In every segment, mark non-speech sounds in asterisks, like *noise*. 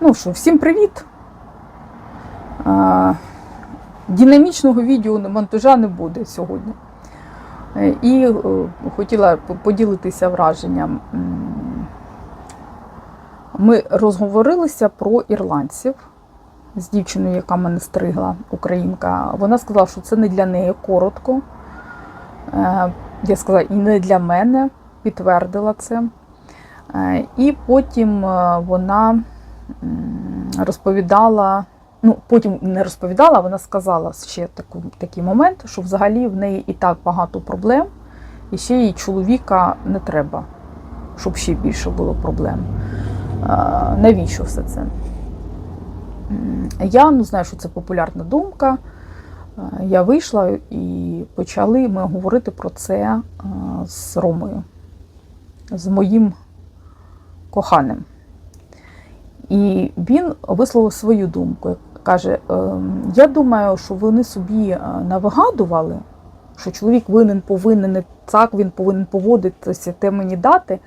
Ну що, всім привіт! Динамічного відео монтажа не буде сьогодні. Е, І е, хотіла поділитися враженням. Ми розговорилися про ірландців з дівчиною, яка мене стригла, українка. Вона сказала, що це не для неї коротко. Е, Я сказала, і не для мене, підтвердила це. І потім вона розповідала, ну потім не розповідала, вона сказала ще таку, такий момент, що взагалі в неї і так багато проблем, і ще їй чоловіка не треба, щоб ще більше було проблем. Навіщо все це? Я ну, знаю, що це популярна думка. Я вийшла і почали ми говорити про це з Ромою, з моїм коханим. І він висловив свою думку. Каже: «Ем, я думаю, що вони собі е, навигадували, що чоловік винен, повинен, і так він повинен поводитися, те мені дати.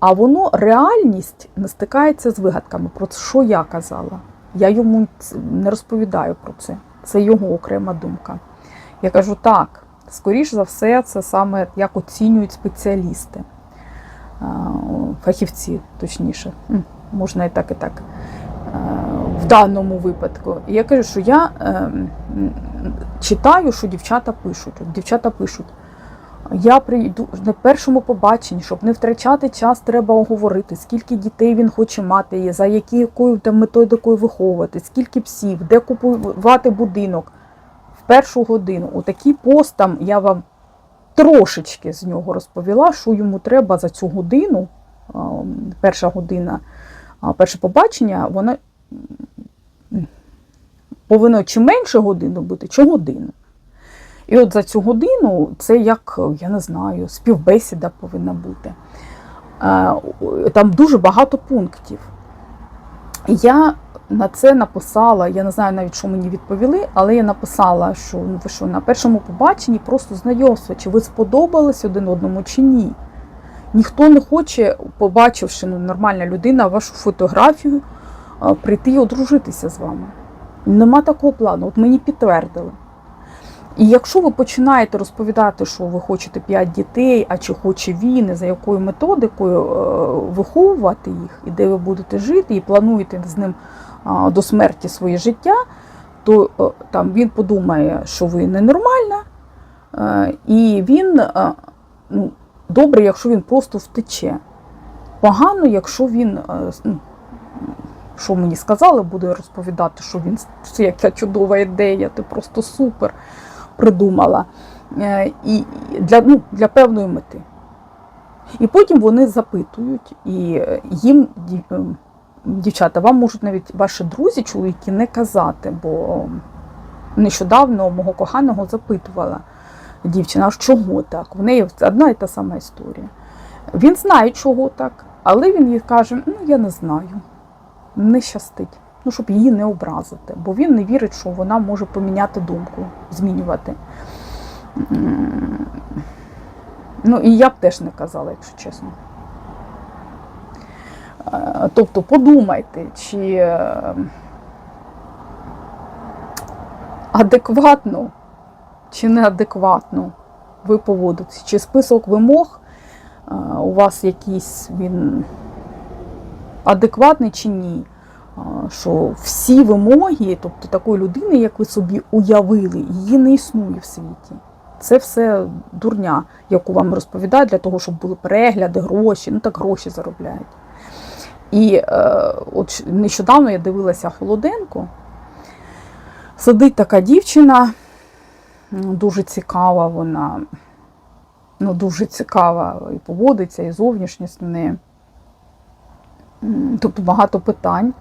А воно реальність не стикається з вигадками. Про що я казала. Я йому не розповідаю про це. Це його окрема думка. Я кажу, так, скоріш за все, це саме як оцінюють спеціалісти, фахівці, точніше, можна і так, і так. е, В даному випадку. І я кажу, що я е, читаю, що дівчата пишуть. Дівчата пишуть. Я прийду на першому побаченні, щоб не втрачати час, треба оговорити, скільки дітей він хоче мати, за якою методикою виховувати, скільки псів, де купувати будинок в першу годину. Отакий пост там я вам трошечки з нього розповіла, що йому треба за цю годину. Перша година, перше побачення, вона м, повинно чи менше годину бути, чи годину. І от за цю годину це як, я не знаю, співбесіда повинна бути. Там дуже багато пунктів. Я на це написала, я не знаю навіть, що мені відповіли, але я написала, що ну ви що на першому побаченні просто знайомство, чи ви сподобались один одному, чи ні. Ніхто не хоче, побачивши ну, нормальна людина, вашу фотографію, прийти і одружитися з вами. Нема такого плану. От мені підтвердили. І якщо ви починаєте розповідати, що ви хочете 5 дітей, а чи хоче він, і за якою методикою е, виховувати їх, і де ви будете жити, і плануєте з ним до смерті своє життя, то е, там він подумає, що ви ненормальна, е, і він ну, добре, якщо він просто втече. Погано, якщо він, е, ну, що мені сказали, буде розповідати, що він це яка чудова ідея, ти просто супер придумала. Е, І для, ну, для певної мети. І потім вони запитують, і е, їм, дівчата, вам можуть навіть ваші друзі, чоловіки, не казати, бо нещодавно мого коханого запитувала дівчина, а чого так? В неї одна і та сама історія. Він знає, чого так, але він їй каже: ну я не знаю, не щастить. Ну, щоб її не образити, бо він не вірить, що вона може поміняти думку, змінювати. Ну, і я б теж не казала, якщо чесно. Е, Тобто подумайте, чи е, адекватно чи неадекватно ви поводитесь, чи список вимог е, у вас якийсь він адекватний чи ні. Що всі вимоги, тобто такої людини, як ви собі уявили, її не існує в світі. Це все дурня, яку вам розповідають для того, щоб були перегляди, гроші, ну так гроші заробляють. І е, от нещодавно я дивилася Холоденко. Сидить така дівчина, дуже цікава вона, ну дуже цікава і поводиться, і зовнішність в неї. Тобто багато питань,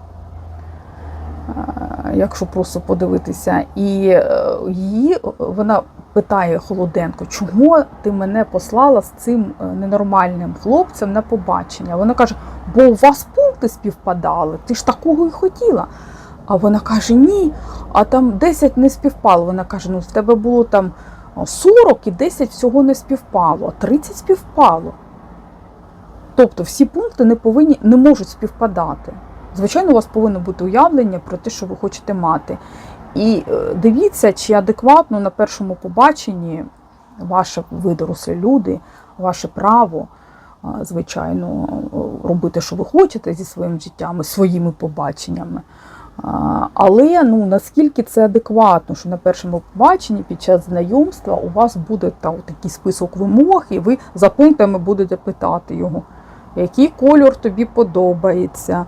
е, якщо просто подивитися. І е, її вона питає Холоденко, чого ти мене послала з цим е, ненормальним хлопцем на побачення? Вона каже, бо у вас пункти співпадали, ти ж такого і хотіла. А вона каже, ні, а там 10 не співпало. Вона каже, ну в тебе було там 40 і 10 всього не співпало, а 30 співпало. Тобто всі пункти не повинні, не можуть співпадати. Звичайно, у вас повинно бути уявлення про те, що ви хочете мати. І е, дивіться, чи адекватно на першому побаченні ваше ви дорослі люди, ваше право, звичайно, робити, що ви хочете зі своїм життям, своїми побаченнями. Але ну, наскільки це адекватно, що на першому побаченні під час знайомства у вас буде там такий список вимог, і ви за пунктами будете питати його, який кольор тобі подобається,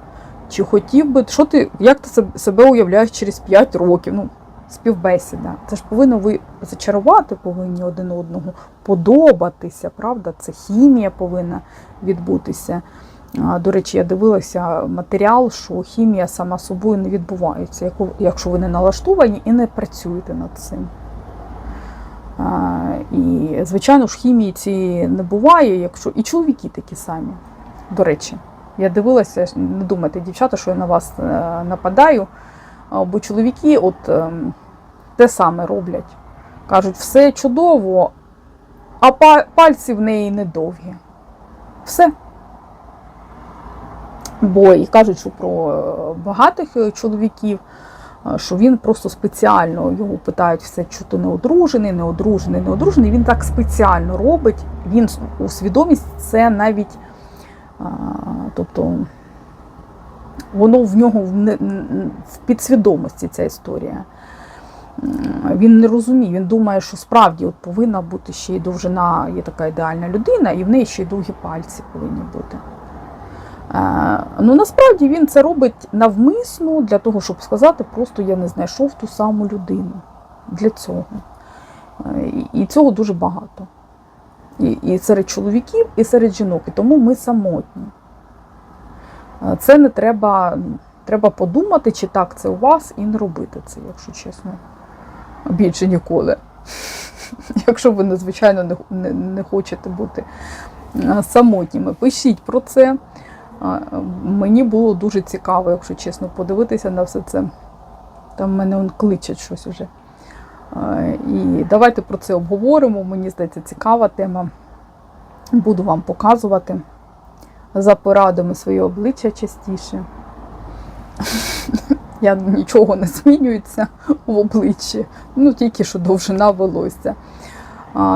чи хотів би, що ти, як ти себе уявляєш через 5 років? Ну, співбесіда. Це ж повинно ви зачарувати повинні один одного, подобатися, правда? Це хімія повинна відбутися. До речі, я дивилася матеріал, що хімія сама собою не відбувається, якщо ви не налаштовані і не працюєте над цим. І, звичайно ж, хімії цієї не буває, якщо і чоловіки такі самі. До речі, я дивилася, не думайте, дівчата, що я на вас е, нападаю, бо чоловіки от ем, те саме роблять. Кажуть, все чудово, а пальці в неї недовгі. Все. Бо і кажуть, що про е, багатих е, чоловіків, е, що він просто спеціально його питають все, що ти не одружений, не одружений, не одружений. Він так спеціально робить. Він у свідомість це навіть, тобто, воно в нього в підсвідомості ця історія. Він не розуміє, він думає, що справді от повинна бути ще й довжина, є така ідеальна людина, і в неї ще й довгі пальці повинні бути. Е, Ну, насправді він це робить навмисно для того, щоб сказати, просто я не знайшов ту саму людину для цього. Е, і- цього дуже багато. І, серед чоловіків, і серед жінок. І тому ми самотні. Е, Це не треба, треба подумати, чи так це у вас, і не робити це, якщо чесно. Більше ніколи. *laughs* Якщо ви надзвичайно не, хочете бути самотніми, пишіть про це. Мені було дуже цікаво, якщо чесно, подивитися на все це. Там мене он кличуть щось уже. І давайте про це обговоримо. Мені здається, цікава тема. Буду вам показувати за порадами своє обличчя частіше. Я нічого не змінюється в обличчі, ну тільки що довжина волосся.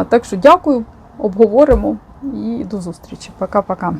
Так що дякую, обговоримо і до зустрічі. Пока-пока.